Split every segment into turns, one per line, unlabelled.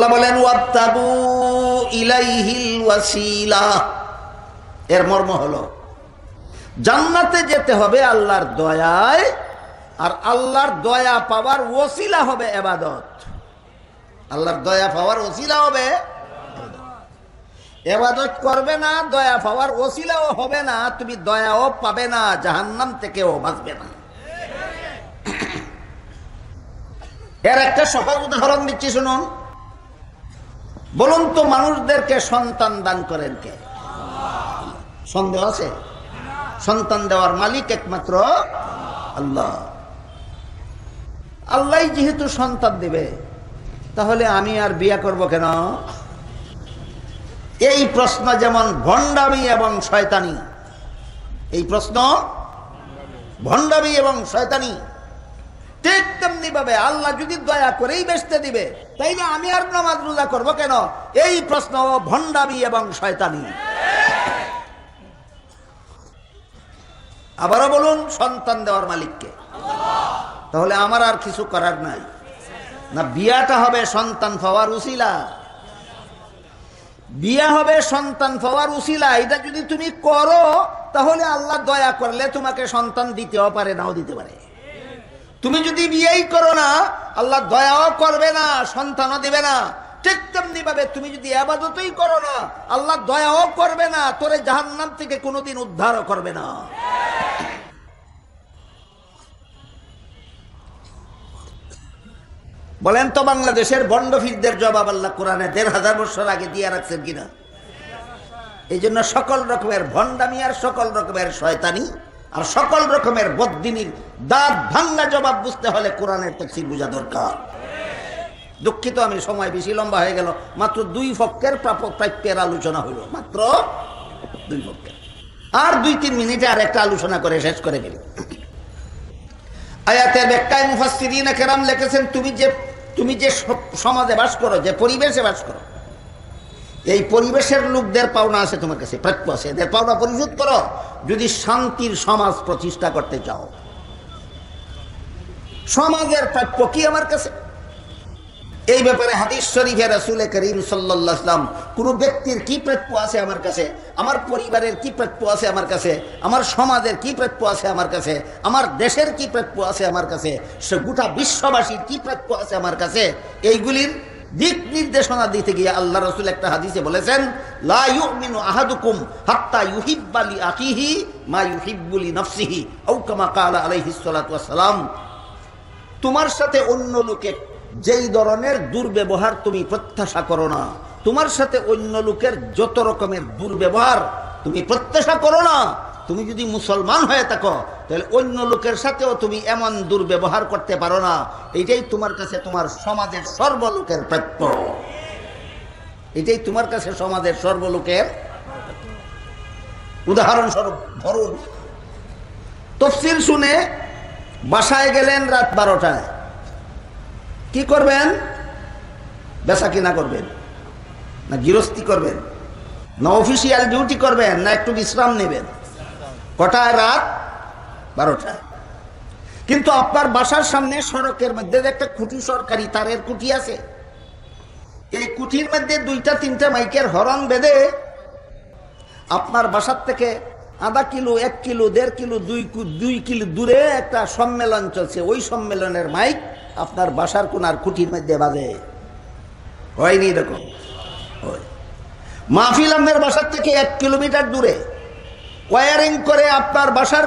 আল্লাহ বলেন ইলাইহিল এর মর্ম হলো, জান্নাতে যেতে হবে আল্লাহর দয়ায়, আর আল্লাহর দয়া পাওয়ার ওসিলা হবে এবাদত। আল্লাহর দয়া পাওয়ার ওসিলা হবে এবাদত করবে না, দয়া পাওয়ার ওসিলাও হবে না, তুমি দয়াও পাবে না, জাহান্নাম থেকেও বাঁচবে না। এর একটা সহজ উদাহরণ দিচ্ছি, শুনুন। বলুন তো মানুষদেরকে সন্তান দান করেন কে? সন্দেহ আছে? সন্তান দেওয়ার মালিক একমাত্র আল্লাহ। আল্লাহ যেহেতু সন্তান দেবে, তাহলে আমি আর বিয়া করব কেন? এই প্রশ্ন যেমন ভণ্ডামি এবং শয়তানি, এই প্রশ্ন ভণ্ডামি এবং শয়তানি ঠিক তেমনি ভাবে আল্লাহ যদি দয়া করেই বেসতে দিবে, তাইলে আমি আর নামাজ রোজা করব কেন? এই প্রশ্ন ভণ্ডামি এবং শয়তানি। আবারও বলুন, সন্তান দেওয়ার মালিককে। তাহলে আমার আর কিছু করার নাই। না, বিয়াটা হবে সন্তান পাওয়ার উসিলা। বিয়া হবে সন্তান পাওয়ার উসিলা, এটা যদি তুমি করো, তাহলে আল্লাহ দয়া করলে তোমাকে সন্তান দিতেও পারে, নাও দিতে পারে। তুমি যদি বিয়েই করো না, আল্লাহ দয়াও করবে না, সন্তানও দিবে না। ঠিক তেমনি ভাবে তুমি যদি আবাদতই করো না, আল্লাহ দয়াও করবে না, তোরে জাহান্নাম থেকে কোনোদিন উদ্ধারও করবে না। বলেন তো বাংলাদেশের বন্ডফিরদের জবাব আল্লাহ কোরআনে দেড় হাজার বছর আগে দিয়ে রাখছেন কিনা? এই জন্য সকল রকমের ভণ্ডামি আর সকল রকমের শয়তানি আর সকল রকমের বদ্দিনীর দাঁত ভাঙ্গা জবাব বুঝতে হলে কোরআনের তফসির বোঝা দরকার। দুঃখিত, আমি সময় বেশি লম্বা হয়ে গেল। মাত্র দুই পক্ষের প্রাপ- প্রাপ্যের আলোচনা হলো। মাত্র দুই পক্ষের আর দুই তিন মিনিটে আর একটা আলোচনা করে শেষ করে গেল আয়াতের ব্যাখ্যায় মুফাসসিরিন কেরাম লিখেছেন, তুমি যে তুমি যে সমাজে বাস করো, যে পরিবেশে বাস করো এই পরিবেশের লোকদের পাওনা আছে তোমার কাছে, প্রাপ্য আছে। এদের পাওনা পরিশোধ করো। যদি শান্তির সমাজ প্রতিষ্ঠা করতে চাও। সমাজের প্রাপ্য কি আমার কাছে? এই ব্যাপারে হাদিস শরীফে রাসূল করিম সাল্লাম কোন ব্যক্তির কি প্রাপ্য আছে আমার কাছে? আমার পরিবারের কি প্রাপ্য আছে আমার কাছে? আমার সমাজের কি প্রাপ্য আছে আমার কাছে? আমার দেশের কি প্রাপ্য আছে আমার কাছে? সে গোটা বিশ্ববাসীর কি প্রাপ্য আছে আমার কাছে? এইগুলির দিক নির্দেশনা দিতে গিয়ে আল্লাহ রসুল একটা হাদিসে বলেছেন আহাদুকুম তোমার সাথে অন্য লোকে যেই ধরনের দুর্ব্যবহার তুমি প্রত্যাশা করো না, তোমার সাথে অন্য লোকের যত রকমের দুর্ব্যবহার তুমি প্রত্যাশা করো না তুমি যদি মুসলমান হয়ে থাকো, তাহলে অন্য লোকের সাথেও তুমি এমন দুর্ব্যবহার করতে পারো না। এটাই তোমার কাছে তোমার সমাজের সর্বলোকের প্রাপ্য। এটাই তোমার কাছে সমাজের সর্বলোকের উদাহরণস্বরূপ, ধরুন, তফসিল শুনে বাসায় গেলেন রাত বারোটায়। কি করবেন? বেচা কিনা করবেন? না গৃহস্থী করবেন? না অফিসিয়াল ডিউটি করবেন? না একটু বিশ্রাম নেবেন? কটায় রাত? বারোটায়। কিন্তু আপনার বাসার সামনে সড়কের মধ্যে একটা খুঁটি সরকারি, তারের খুঁটি আছে। এই কুঠির মধ্যে দুইটা, তিনটা মাইকের হরন বেঁধে আপনার বাসার থেকে আধা কিলো, এক কিলো, দেড় কিলো, দুই দুই কিলো দূরে একটা সম্মেলন চলছে। ওই সম্মেলনের মাইক আপনার বাসার কোনার খুঁটির মধ্যে বাজে হয়নি হয়। মাহফিল আপনার বাসার থেকে এক কিলোমিটার দূরে। ওয়ারিং করে আপনার বাসার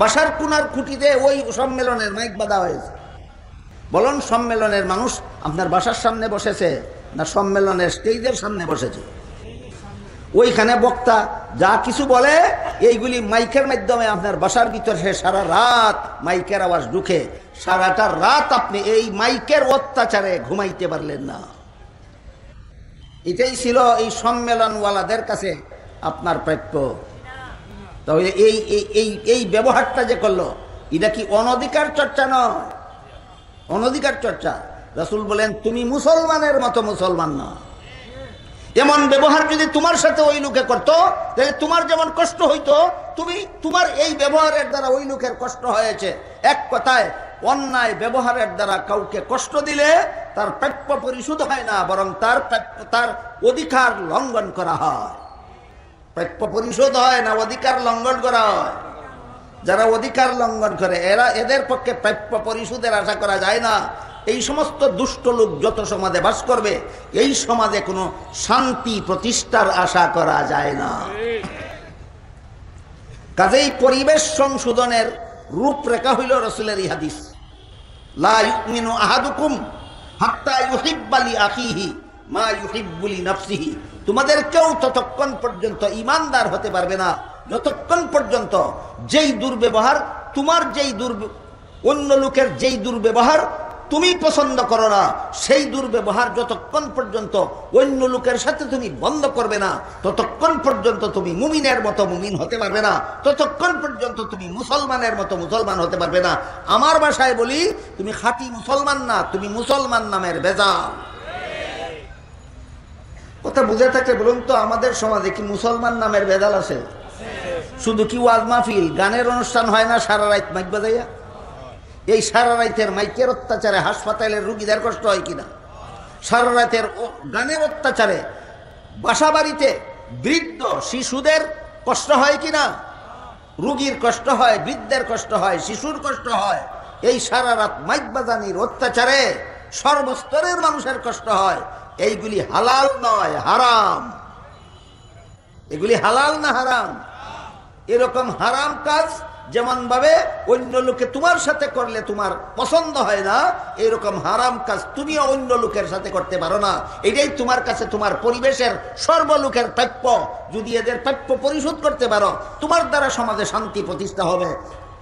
বাসার কোনার খুঁটিতে ওই সম্মেলনের মাইক বাঁধা হয়েছে। বলুন, সম্মেলনের মানুষ আপনার বাসার সামনে বসেছে না সম্মেলনের স্টেজের সামনে বসেছে? ওইখানে বক্তা যা কিছু বলে, এইগুলি মাইকের মাধ্যমে আপনার বাসার ভিতরে সে সারা রাত মাইকের আওয়াজ ঢুকে, সারাটা রাত আপনি এই মাইকের অত্যাচারে ঘুমাইতে পারলেন না। এটাই ছিল এই সম্মেলনওয়ালাদের কাছে আপনার প্রাপ্য তাহলে এই এই এই ব্যবহারটা যে করল, এটা কি অনধিকার চর্চা নয়? অনধিকার চর্চা। রসুল বলেন, তুমি মুসলমানের মতো মুসলমান না। এমন ব্যবহার যদি তোমার সাথে ওই লোকে করতো, তাহলে তোমার যেমন কষ্ট হইতো, তুমি, তোমার এই ব্যবহারের দ্বারা ওই লোকের কষ্ট হয়েছে। এক কথায়, অন্যায় ব্যবহারের দ্বারা কাউকে কষ্ট দিলে তার প্রাপ্য পরিশোধ হয় না, বরং তার তার অধিকার লঙ্ঘন করা হয়। প্রাপ্য পরিশোধ হয় না, অধিকার লঙ্ঘন করা হয়। যারা অধিকার লঙ্ঘন করে, এরা এদের পক্ষে প্রাপ্য পরিশোধের আশা করা যায় না। এই সমস্ত দুষ্ট লোক যত সমাজে বাস করবে, এই সমাজে কোনো শান্তি প্রতিষ্ঠার আশা করা যায় না। কাজেই পরিবেশ সংশোধনের রূপরেখা হইল রসুলের ইহাদিস লা আহাদুকুম হাত্তা ইউহিব্বালি আখিহি। মা তোমাদের কেউ ততক্ষণ পর্যন্ত ইমানদার হতে পারবে না। যতক্ষণ পর্যন্ত যেই দুর্ব্যবহার, তোমার যেই দুর্ব, অন্য লোকের যেই দুর্ব্যবহার তুমি পছন্দ করো না, সেই দুর্ব্যবহার যতক্ষণ পর্যন্ত অন্য লোকের সাথে তুমি বন্ধ করবে না, ততক্ষণ পর্যন্ত তুমি মুমিনের মতো মুমিন হতে পারবে না, ততক্ষণ পর্যন্ত তুমি মুসলমানের মতো মুসলমান হতে পারবে না। আমার ভাষায় বলি, তুমি খাঁটি মুসলমান না, তুমি মুসলমান নামের বেজাল কথা বুঝে থাকলে বলুন তো আমাদের সমাজে কি মুসলমান নামের বেজাল আছে? শুধু কি ওয়াজ মাহফিল? গানের অনুষ্ঠান হয় না সারা রাত মাইক বাজাইয়া? এই সারা রাতের মাইকের অত্যাচারে হাসপাতালের রুগীদের কষ্ট হয় কিনা? সারা রাতের গানের অত্যাচারে বাসা বাড়িতে বৃদ্ধ শিশুদের কষ্ট হয় কিনা? রুগীর কষ্ট হয়, বৃদ্ধের কষ্ট হয়, শিশুর কষ্ট হয়। এই সারা রাত মাইক বাজানির অত্যাচারে সর্বস্তরের মানুষের কষ্ট হয়। এইগুলি হালাল নয়, হারাম। এগুলি হালাল না হারাম? এরকম হারাম কাজ যেমন ভাবে অন্য লোকে তোমার সাথে করলে তোমার পছন্দ হয় না, এরকম হারাম কাজ তুমিও অন্য লোকের সাথে করতে পারো না। এটাই তোমার কাছে তোমার পরিবেশের সর্বলোকের প্রাপ্য। যদি এদের প্রাপ্য পরিশোধ করতে পারো, তোমার দ্বারা সমাজে শান্তি প্রতিষ্ঠা হবে।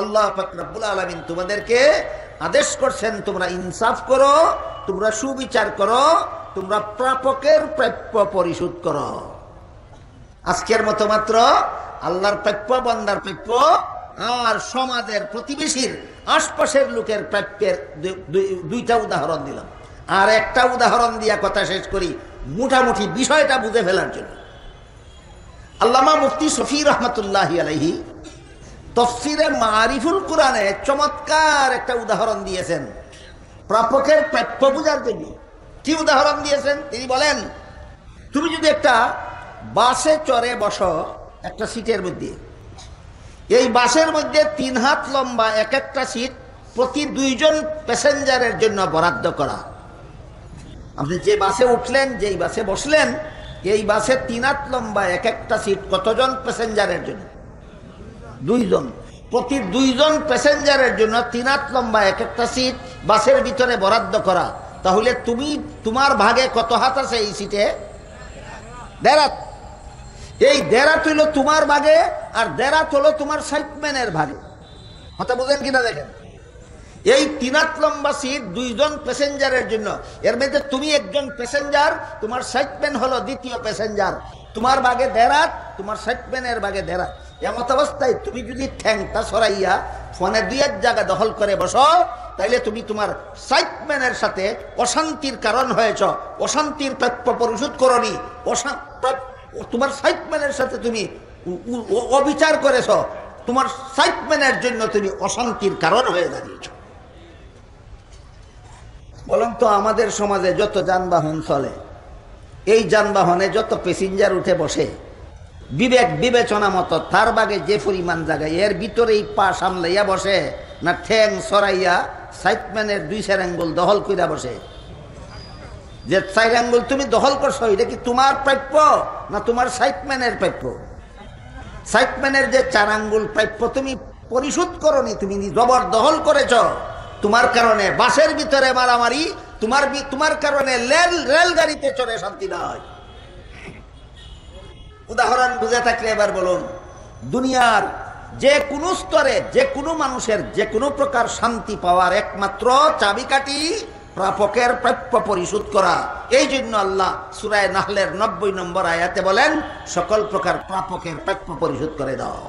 আল্লাহ পাক রব্বুল আলামিন তোমাদেরকে আদেশ করছেন, তোমরা ইনসাফ করো, তোমরা সুবিচার করো, তোমরা প্রাপকের প্রাপ্য পরিশোধ করো। আজকের মতো মাত্র আল্লাহর প্রাপ্য, বন্দার প্রাপ্য আর সমাজের প্রতিবেশীর আশপাশের লোকের প্রাপ্যের দুইটা উদাহরণ দিলাম। আর একটা উদাহরণ দিয়া কথা শেষ করি, মোটামুটি বিষয়টা বুঝে ফেলার জন্য। আল্লামা মুফতি শফি রহমতুল্লাহ আলহি তফসিরে মারিফুল কোরআনে চমৎকার একটা উদাহরণ দিয়েছেন। প্রাপকের প্রাপ্য বোঝার জন্য। কি উদাহরণ দিয়েছেন? তিনি বলেন, তুমি যদি একটা বাসে চড়ে বসো একটা সিটের মধ্যে, এই বাসের মধ্যে তিন হাত লম্বা এক একটা সিট প্রতি দুইজন প্যাসেঞ্জারের জন্য বরাদ্দ করা। আপনি যে বাসে উঠলেন, যেই বাসে বসলেন এই বাসে তিন হাত লম্বা, এক একটা সিট কতজন প্যাসেঞ্জারের জন্য? দুইজন। প্রতি দুইজন প্যাসেঞ্জারের জন্য তিন হাত লম্বা, এক একটা সিট বাসের ভিতরে বরাদ্দ করা। তাহলে তুমি, তোমার ভাগে কত হাত আছে এই সিটে দেড়াত এই দেড়াত হইল তোমার ভাগে আর দেড়াত হলো তোমার সাইটম্যানের ভাগে। কথা বুঝেন কিনা দেখেন? এই তিনাত লম্বা সিট দুইজন প্যাসেঞ্জারের জন্য। এর মধ্যে তুমি একজন প্যাসেঞ্জার তোমার সাইটম্যান হলো দ্বিতীয় প্যাসেঞ্জার তোমার বাগে দেরাত, তোমার সাইটম্যানের বাগে দেরাত। এমত অবস্থায় তুমি যদি ঠ্যাংটা সরাইয়া ফোনে দুই এক জায়গা দখল করে বসো, তাইলে তুমি তোমার সাইটম্যানের সাথে অশান্তির কারণ হয়েছ। অশান্তির প্রাপ্য পরিশোধ প্রাপ- তোমার সাইটম্যানের সাথে তুমি অবিচার করেছ। তোমার সাইটম্যানের জন্য তুমি অশান্তির কারণ হয়ে দাঁড়িয়েছ। বলুন তো আমাদের সমাজে যত যানবাহন চলে, এই যানবাহনে যত প্যাসেঞ্জার উঠে বসে, বিবেক বিবেচনা মতো তার বাগে যে পরিমাণ জায়গায়, এর ভিতরেই পা সামলাইয়া বসে না ঠ্যাং সরাইয়া সাইটম্যানের দুই চার আঙ্গুল দখল কইরা বসে? যে চার আঙ্গুল তুমি দখল করছ, এটা কি তোমার প্রাপ্য না তোমার সাইটম্যানের প্রাপ্য? সাইটম্যানের যে চার আঙ্গুল প্রাপ্য তুমি পরিশোধ করনি, তুমি জবর দখল করেছ। তোমার কারণে বাসের ভিতরে মারামারি, তোমার তোমার কারণে রেল রেলগাড়িতে চড়ে শান্তি নয় উদাহরণ বুঝে থাকলে এবার বলুন, দুনিয়ার যে কোনো স্তরে, যে কোনো মানুষের যে কোনো প্রকার শান্তি পাওয়ার একমাত্র চাবিকাঠি প্রাপকের প্রাপ্য পরিশোধ করা। এই জন্য আল্লাহ সুরায় নাহলের নব্বই নম্বর আয়াতে বলেন, সকল প্রকার প্রাপকের প্রাপ্য পরিশোধ করে দাও।